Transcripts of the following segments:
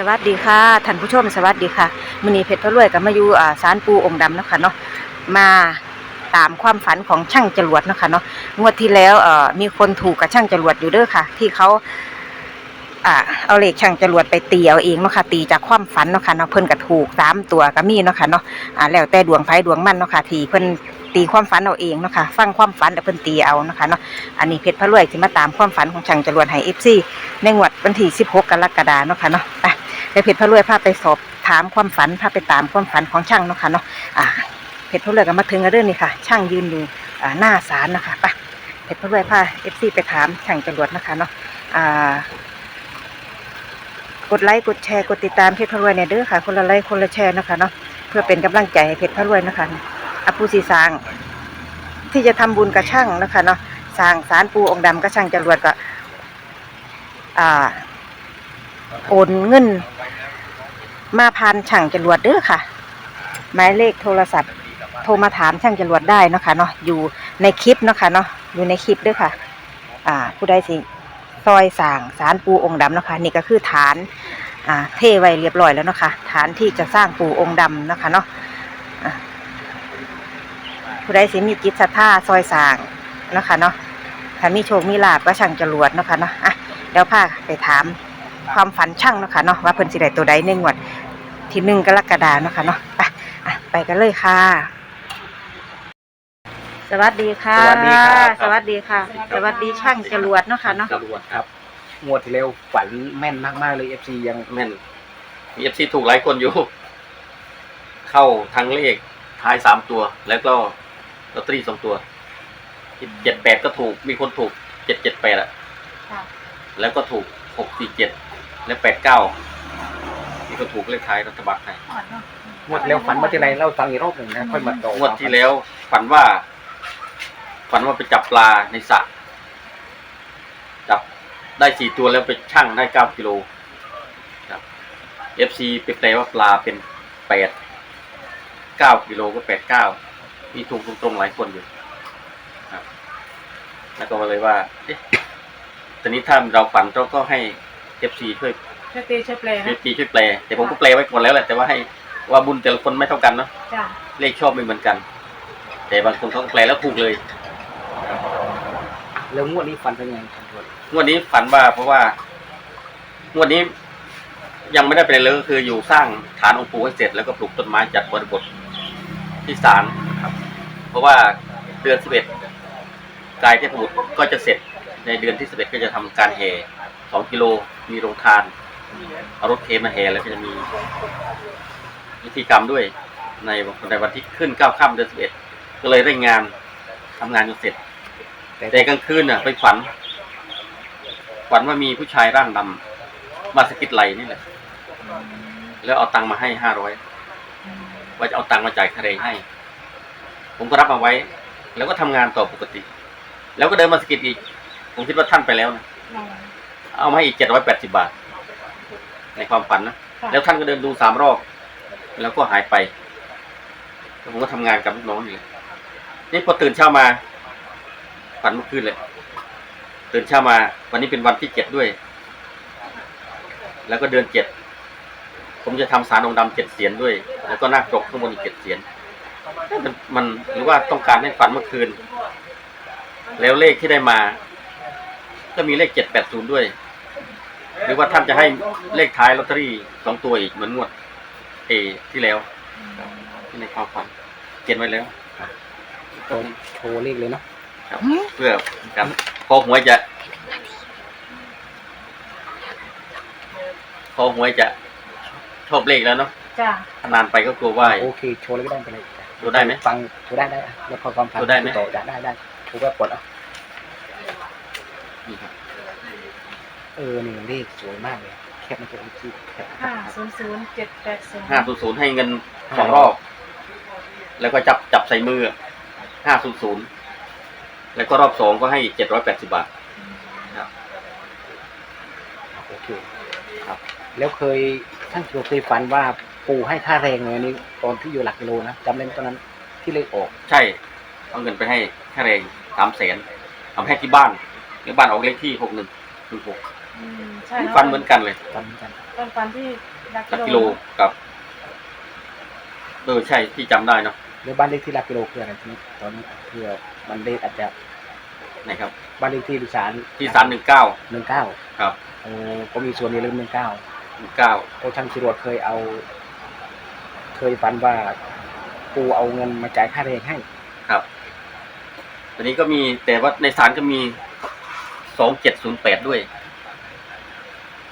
สวัสดีค่ะท่านผู้ชมสวัสดีค่ะมือนี้เพชรพระรวยกับมาอยู่อ่าศาลปูองค์ดำนะคะเนาะมาตามความฝันของช่างจรวดนะคะเนาะงวดที่แล้วเอ่อมีคนถูกกับช่างจรวดอยู่เด้อค่ะ ที่เขาอ่าเอาเหลขช่างจรวดไปตีเอาเองเนาะค่ะตีจากความฝันเนาะค่ะเนาะเพิ่นก็ถูกสามตัวก็มีเนาะค่ะเนาะอ่าแล้วแต่ดวงไฟดวงมันเนาะค่ะที่เพิ่นตีความฝันเอาเองเนาะค่ะฟังความฝันแล้วเพิ่นตีเอาเนาะค่ะเนาะอันนี้เพชรพระรวยสิมาตามความฝันของช่างจรวดให้ FC ในงวดวันที่ 16 กรกฎาคมเนาะค่ะเนาะไป ไปเพชรพระรวยพาไปสอบถามความฝันพาไปตามความฝันของช่างเนาะค่ะเนาะอ่าเพชรพระรวยก็มาถึงกันเรื่องนี้ค่ะ ช่างยืนอยู่หน้าศาลนะคะไปเพชรพระรวยพาเอฟซีไปถามช่างจรวดนะคะเนาะอ่ากดไลค์กดแชร์กดติดตามเพชรพระรวยเนี่ยเด้อค่ะ คนละไลค์คนละแชร์นะคะเนาะเพื่อเป็นกำลังใจให้เพชรพระรวยนะคะอาปูสีสาง ที่จะทำบุญกับช่างนะคะเนาะสร้างศาลปูองค์ดำกับช่างจรวดก็อ่าโอนเงิน มาผ่านช่างจรวดเด้อค่ะ หมายเลขโทรศัพท์ โทรมาถามช่างจรวดได้เนาะค่ะเนาะอยู่ในคลิปเนาะค่ะเนาะอยู่ในคลิปเด้อค่ะ อ่า ผู้ใดสิซอยสางสารปูองค์ดำเนาะค่ะนี่ก็คือฐาน อ่า เทไว้เรียบร้อยแล้วเนาะค่ะฐานที่จะสร้างปูองค์ดำเนาะค่ะเนาะอ่าผู้ใดสิมีจิตศรัทธาซอยสางเนาะค่ะเนาะถ้ามีโชคมีลาบก็ช่างจรวดเนาะค่ะเนาะอะเดี๋ยวพาไปถาม ความฝันช่างเนาะค่ะเนาะว่าเพิ่นสิได้ตัวใดในงวดที่หนึ่งกรกฎาเนาะค่ะเนาะไปอะไปกันเลยค่ะ สวัสดีค่ะ สวัสดีครับ สวัสดีค่ะ สวัสดีช่างจรวดเนาะค่ะเนาะจรวดครับ งวดที่แล้วฝันแม่นมากๆเลยเอฟซียังแม่นมีเอฟซีถูกหลายคนอยู่ เข้าทั้งเลขท้ายสามตัว แล้วก็ลอตเตอรี่สองตัวเจ็ดแปดก็ถูกมีคนถูกเจ็ดเจ็ดแปดอะแล้วก็ถูกหกสี่เจ็ด และแปดเก้านี่ก็ถูกเลขท้ายรัฐบาลไทยงวดที่แล้วฝันว่าที่ไหนเล่าให้ฟังอีกรอบหนึ่งนะค่อยมาต่องวดที่แล้ว ฝันว่า ฝันว่าไปจับปลาในสระจับได้สี่ตัวแล้วไปชั่งได้เก้ากิโลครับเอฟซีไปแปลว่าปลาเป็นแปดเก้ากิโลก็แปดเก้ามีถูกตรงๆหลายคนอยู่ครับ แล้วก็มาเลยว่าเอ๊ะตอนนี้ถ้าเราฝันเราก็ให้ เอฟซีช่วยช่วยตีช่วยแปลช่วยนะตีช่วยแปลแต่ผมก็แปลไว้หมดแล้วแหละแต่ว่าให้ว่าบุญแต่ละคนไม่เท่ากันเนาะจ้ะเลขชอบไม่เหมือนกัน แต่บางคนเขาก็แปลแล้วถูกเลย แล้วงวดนี้ฝันเป็นไงครับจรวดงวดนี้ฝันว่าเพราะว่างวดนี้ยังไม่ได้ไปเลยเลยก็คืออยู่สร้างฐานองค์ปู่ให้เสร็จแล้วก็ปลูกต้นไม้จัดบริบทที่ศาลครับ เพราะว่าเดือนสิบเอ็ดกายเทพบุตรก็จะเสร็จในเดือนที่สิบเอ็ดก็จะทำการแห่สองกิโล มีโรงทานเอารถเคมาแห่แล้วก็จะมีพิธีกรรมด้วย ในในวันที่ขึ้นเก้าค่ำเดือนสิบเอ็ดก็เลยเร่งานทำงานจนเสร็จ แต่กลางคืนน่ะ ไปฝัน ฝันว่ามีผู้ชายร่างดำมาสกิดไหลนี่แหละ แล้วเอาตังค์มาให้ห้าร้อยว่าจะเอาตังค์มาจ่ายค่าแรงให้ ผมก็รับมาไว้ แล้วก็ทำงานต่อปกติ แล้วก็เดินมาสกิดอีก ผมคิดว่าท่านไปแล้วนะ เอามาให้อีกเจ็ดร้อยแปดสิบาท ในความฝันนะแล้วท่านก็เดินดูสามรอบ แล้วก็หายไปแล้วผมก็ทำงานกับลูกน้องอยู่เลยนี่พอตื่นเช้ามา ฝันเมื่อคืนเลย ตื่นเช้ามา วันนี้เป็นวันที่เจ็ดด้วย แล้วก็เดือนเจ็ด ผมจะทำสารองค์ดำเจ็ดเสียนด้วย แล้วก็นาคปรกข้างบนอีกเจ็ดเสียนมันมันหรือว่าต้องการให้ฝันเมื่อคืน แล้วเลขที่ได้มา ก็มีเลขเจ็ดแปดศูนย์ด้วย หรือว่าท่านจะให้เลขท้ายลอตเตอรี่สองตัวอีกเหมือนงวดเอที่แล้วที่ในความฝันเขียนไว้แล้วโชว์โชว์เลขเลยเนาะครับเพื่อกันพอหวยจะพอหวยจะชอบเลขแล้วเนาะจ้ะถ้านานไปก็กลัวว่า โอเคโชว์เลยก็ได้ไปเลยโชว์ได้ไหมฟังโชว์ได้ได้อะแล้วพอความฝันโชว์ได้ไหมต่อได้ได้ได้โชว์แบบกดเอะนี่ครับ เออนี่เลขสวยมากเลยแคปมาตัวอีกทีแคปห้าศูนย์ศูนย์เจ็ดแปดศูนย์ห้าศูนย์ศูนย์ให้เงินสองรอบ แล้วก็จับจับใส่มือห้าศูนย์ศูนย์แล้วก็รอบสองก็ให้เจ็ดร้อยแปดสิบบาทโอเคครับ แล้วเคยท่านจรวดเคยฝันว่าปู่ให้ค่าแรงเลยอันนี้ตอนที่อยู่หลักกิโลนะจำเล่นตอนนั้นที่เลขออก ใช่เอาเงินไปให้ค่าแรงสามแสนทำให้ที่บ้านหรือบ้านออกเลขที่หกหนึ่งหนึ่งหก อืมใช่ฟันเหมือนกันเลยฟันเหมือนกันต้นฟันที่หลักหลักกิกิโลโลกับเออใช่ที่จำได้เนาะแล้วบ้านเลขที่หลักกิโลคืออะไรที่ตอนนี้เพื่อมันเลขอาจจะไหนครับ บ้านเลขที่ดิสานที่สามหนึ่งเก้าหนึ่งเก้าครับโอ้ก็มีส่วนในเรื่องหนึ่งเก้าหนึ่งเก้าเพราะช่างจรวดเคยเอา เคยฝันว่าปูเอาเงินมาจ่ายค่าแรงให้ ครับตอนนี้ก็มีแต่ว่าในศาลก็มีสองเจ็ดศูนย์แปดด้วย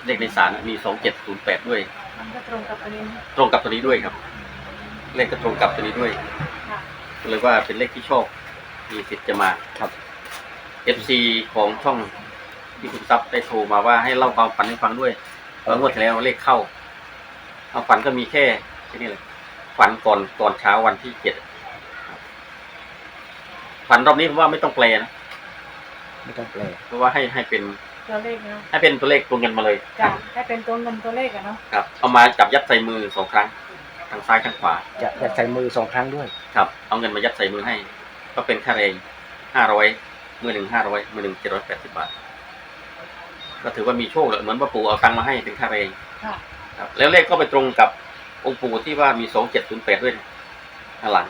เลขในศาลมีสองเจ็ดศูนย์แปดด้วย มันก็ตรงกับอันนี้นะตรงกับตัวนี้ด้วยครับ เลขก็ตรงกับตัวนี้ด้วยค่ะก็เลยว่าเป็นเลขที่ชอบมีสิทธิ์จะมาครับ FC ของช่องที่คุณซับได้โทรมาว่าให้เล่าความฝันให้ฟังด้วยเมื่องวดที่แล้วเลขเข้าความฝันก็มีแค่แค่นี้เลยฝันก่อนก่อนเช้าวันที่เจ็ดครับฝันรอบนี้ผมว่าไม่ต้องแปลนะ ไม่ต้องแปลเพราะว่าให้ให้เป็น ตัวเลขเนาะให้เป็นตัวเลขตัวเงินมาเลยจ้ะให้เป็นตัวเงินตัวเลขอะเนาะครับเอามาจับยัดใส่มือสองครั้งทางซ้ายทางขวาจะจะใส่มือสองครั้งด้วย ครับ เอาเงินมายัดใส่มือให้ ก็เป็นค่าแรงห้าร้อยมือหนึ่งห้าร้อยมือหนึ่งเจ็ดร้อยแปดสิบบาท ก็ถือว่ามีโชคเลยเหมือนว่าปู่เอาตังค์มาให้เป็นค่าแรงค่ะครับ แล้วเลขก็ไปตรงกับองค์ปู่ที่ว่ามีสองเจ็ดศูนย์แปดด้วยข้างหลัง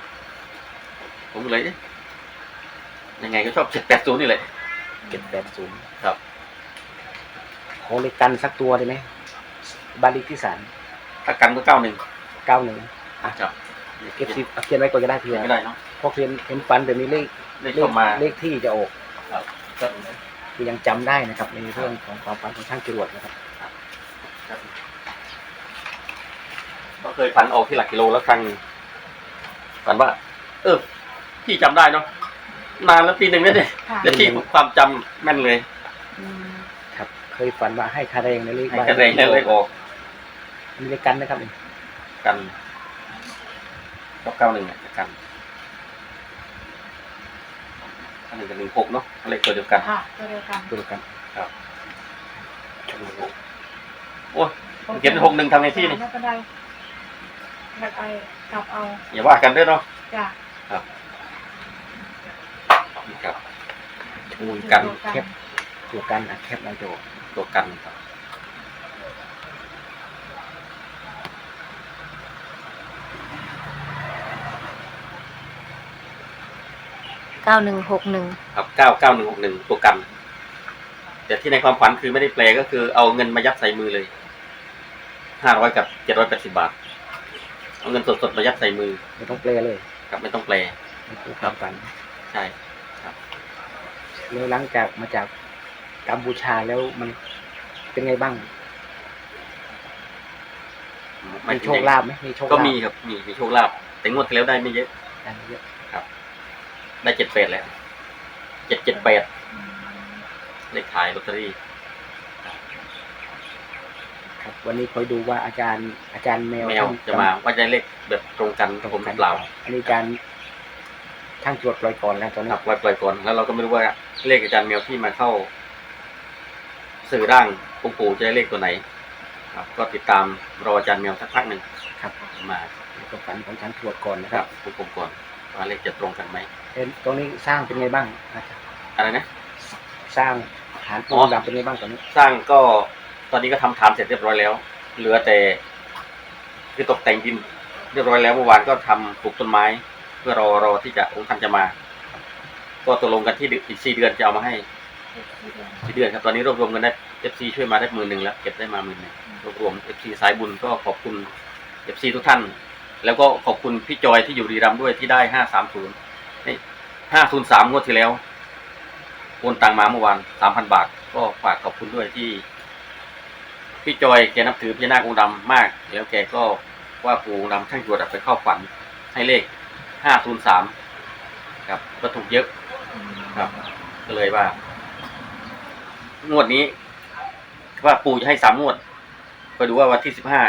ผมก็เลยเอ๊ะยังไงก็ชอบเจ็ดแปดศูนย์นี่แหละ เจ็ดแปดศูนย์ ครับขอเลขกันสักตัวได้ไหมบ้านเลขที่สามถ้ากันก็เก้าหนึ่งเก้าหนึ่งครับเอฟซีเขียนไว้ก่อนก็ได้เพื่อไม่ได้เนาะเพราะเขียนเห็นฟันแบบนี้เลขเลขเข้ามาเลขที่จะออกครับก็คือยังจำได้นะครับ ในเรื่องของความฝันของช่างจรวดนะครับครับก็เคยฝันออกที่หลักกิโลแล้วครั้งหนึ่งฝันว่า เออพี่จำได้เนาะนานแล้วปีหนึ่งแล้วเนี่ยค่ะแต่ที่ความจำแม่นเลยอืมครับ เคยฝันว่าให้คาแรงในเลขให้คะแนนแล้วเลขออกมีเลขกันนะครับกันก็เก้าหนึ่งเนี่ยกันอันหนึ่งกับหนึ่งหกเนาะเลขตัวเดียวกันค่ะตัวเดียวกันดูกันครับโอ้ยเขียนหกหนึ่งทำในที่นี่ไม่เป็นไรแบบไอ้กลับเอาอย่าว่ากันด้วยเนาะจ้ะนี่ครับมูลกันแคปตัวกันอะแคปหน้าจอ ตัวกันครับเก้าหนึ่งหกหนึ่งครับเก้าเก้าหนึ่งหกหนึ่งตัวกัน แต่ที่ในความฝันคือไม่ได้แปลก็คือเอาเงินมายัดใส่มือเลยห้าร้อยกับเจ็ดร้อยแปดสิบาท เอาเงินสดๆมายัดใส่มือ ไม่ต้องแปลเลยครับไม่ต้องแปลนี่คือความฝันใช่ แล้วหลังจากมาจาก กัมพูชาแล้วมันเป็นไงบ้างไม่มีถึงโชคลาภไหมมีโชคลาภก็มีครับ มีมีโชคลาภแต่งวดที่แล้วได้ไม่เยอะได้เยอะได้เจ็ดแปดแล้วเจ็ดเจ็ดแปดเลขขายลอตเตอรี่ครับ วันนี้คอยดูว่าอาจารย์ อาจารย์แมวแมวจะมาว่าจะได้เลขแบบตรงกันกับผมหรือเปล่าอันนี้อาจารย์ช่างจรวดปล่อยก่อนแล้วตอนนี้ครับปล่อยปล่อยก่อนแล้วเราก็ไม่รู้ว่าเลขอาจารย์แมวที่มาเข้า สื่อร่างองค์ปู่จะได้เลขตัวไหนครับก็ติดตามรออาจารย์แมวสักพักหนึ่งครับมาแล้วก็ฝันของช่างจรวดก่อนนะคครัรับบองค์ปู่ก่อนว่าเลขจะตรงกันไหมเอ็นตรงนี้สร้างเป็นไงบ้างอาจารย์อะไรนะ สร้างฐานปูอ๋อนดำเป็นไงบ้างตอนนี้สร้างก็ตอนนี้ก็ทำฐานเสร็จเรียบร้อยแล้ว เหลือแต่คือตกแต่งดินเรียบร้อยแล้วเมื่อวานก็ทำปลูกต้นไม้ เพื่อรอรอที่จะองค์ท่านจะมา ก็ตกลงกันที่อีกสี่เดือนจะเอามาให้ สี่เดือนครับตอนนี้รวบรวมกันได้เอฟซีช่วยมาได้หมื่นหนึ่งแล้วเก็บได้มาหมื่นหนึ่งรวบรวมเอฟซีสายบุญก็ขอบคุณเอฟซีทุกท่าน แล้วก็ขอบคุณพี่จอยที่อยู่รีรัมด้วยที่ได้ห้าสามศูนย์ห้าศูนย์สามงวดที่แล้วโอนตังมาเมื่อวานสามพันบาท ก็ฝากขอบคุณด้วยที่ พี่จอยแกนับถือพญานาคองค์ดำมาก แล้วแกก็ว่าปูองค์ดำช่างจวดอะไปเข้าฝันให้เลขห้าศูนย์สามครับก็ถูกเยอะครับ ก็เลยว่า งวดนี้ ว่าปู่จะให้สามงวดก็ดูว่าวันที่สิบห้า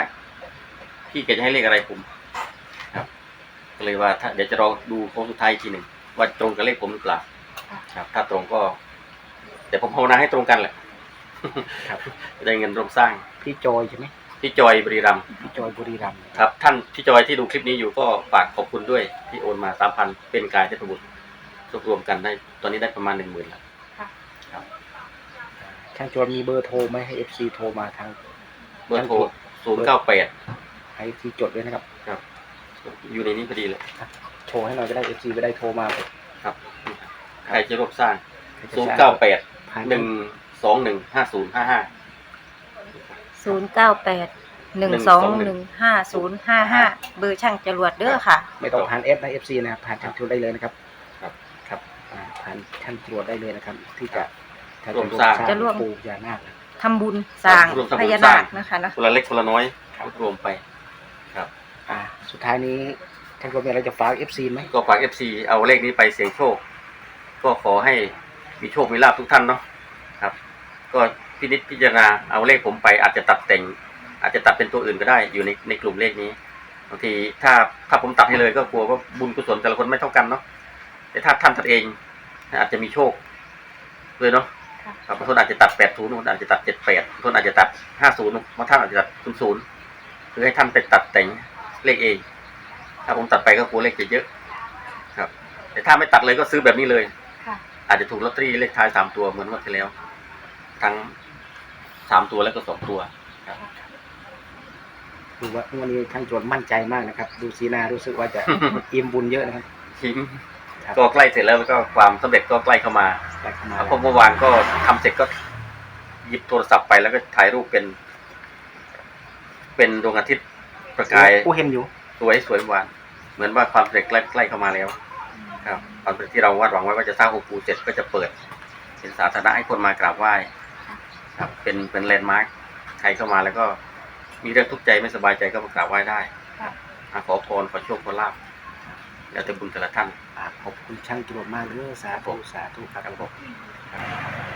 พี่แกจะให้เลขอะไรผมครับก็เลยว่าถ้าเดี๋ยวจะรอดูโค้งสุดท้ายอีกทีหนึ่งว่าตรงกับเลขผมหรือเปล่าครับ ถ้าตรงก็แต่ผมภาวนาให้ตรงกันแหละครับจะได้เงินร่วมสร้างพี่จอยใช่ไหมพี่จอยบริรัมย์พี่จอยบุรีรัมย์ครับ ท่านพี่จอยที่ดูคลิปนี้อยู่ก็ฝากขอบคุณด้วยที่โอนมาสามพันเป็นกายเทพบุตรรวบรวมกันได้ ตอนนี้ได้ประมาณหนึ่งหมื่นแล้ว ชช่างจวนมีเบอร์โทรไหมให้เอฟซีโทรมาทางเบอร์โทรศูนย์เก้าแปดให้ที่จดด้วยนะครับครับอยู่ในนี้พอดีเลย โทรให้หน่อยก็ได้เอฟซีไม่ได้โทรมาครับ ใครจะร่วมสร้างใครจะศูนย์สร้เก้าแปดผ่านหนึ่งสองหนึ่งห้าศูนย์ห้าห้าศูนย์เก้าแปดหนึ่งสองหนึ่งห้าศูนย์ห้าห้าเบอร์ช่างจรวดเด้อค่ะ ไม่ต้องผ่านเอฟนะเอฟซีนะครับผ่านช่างจวนได้เลยนะครับ ครับ ครับอ่าผ่านช่างจวดได้เลยนะครับ ที่จะ ถ้าร่วมสร้าง จะร่วม ปูยานาคนะทำบุญสร้างร่วมทำบุญพญาสร้านาคนะคะเนาะคนละเล็กคนละน้อยครับ รวมไปครับอ่า สุดท้ายนี้ช่างจวนมีอะไรจะฝากเอฟซีไหมก็ฝากเอฟซีเอาเลขนี้ไปเสี่ยงโชค ก็ขอให้มีโชคมีลาภทุกท่านเนาะครับ ก็พินิจพิจารณาเอาเลขผมไปอาจจะตัดแต่ง อาจจะตัดเป็นตัวอื่นก็ได้อยู่ในในกลุ่มเลขนี้บางทีถ้าถ้าผมตัดให้เลยก็กลัวว่าบุญกุศลแต่ละคนไม่เท่ากันเนาะแต่ถ้าท่านตัดเองอาจจะมีโชคเลยเนาะ ค่ะครับบางคนอาจจะตัดแปดศูนย์บางคนอาจจะตัดเจ็ดแปดบางคนอาจจะตัดห้าศูนย์บางท่านอาจจะตัดศูนย์ศูนย์คือให้ท่านไปตัดแต่งเลขเอง ถ้าผมตัดไปก็กลัวเลขจะเยอะ ครับ แต่ถ้าไม่ตัดเลยก็ซื้อแบบนี้เลยค่ะอาจจะถูกลอตเตอรี่เลขท้ายสามตัวเหมือนเมื่อที่แล้ว ทั้งสามตัวแล้วก็สองตัวครับดูว่าวันนี้ช่างจวนมั่นใจมากนะครับ ดูสีหน้ารู้สึกว่าจะอิ่มบุญเยอะนะครับทิ้งครับก็ใกล้เสร็จแล้วแล้วก็ความสำเร็จก็ใกล้เข้ามา ได้เข้ามาเพราะเมื่อวานก็ทำเสร็จก็หยิบโทรศัพท์ไปแล้วก็ถ่ายรูปเป็น เป็นดวงอาทิตย์ประกายผู้เห็นอยู่ สวยสวยหวาน เหมือนว่าความสำเร็จใกล้ใกล้เข้ามาแล้ว ครับความสำเร็จที่เราวาดหวังไว้ว่าจะสร้างองค์ปู่เสร็จก็จะเปิด เป็นสาธารณะให้คนมากราบไหว้ครับ เป็นเป็นแลนด์มาร์คใครเข้ามาแล้วก็มีเรื่องทุกข์ใจไม่สบายใจก็มากราบไหว้ได้ค่ะมาขอพรขอโชคขอลาภ แล้วแต่บุญแต่ละท่านอ่าขอบคุณช่างจรวดมากเลยสาธุสาธุครับ ครับผมครับ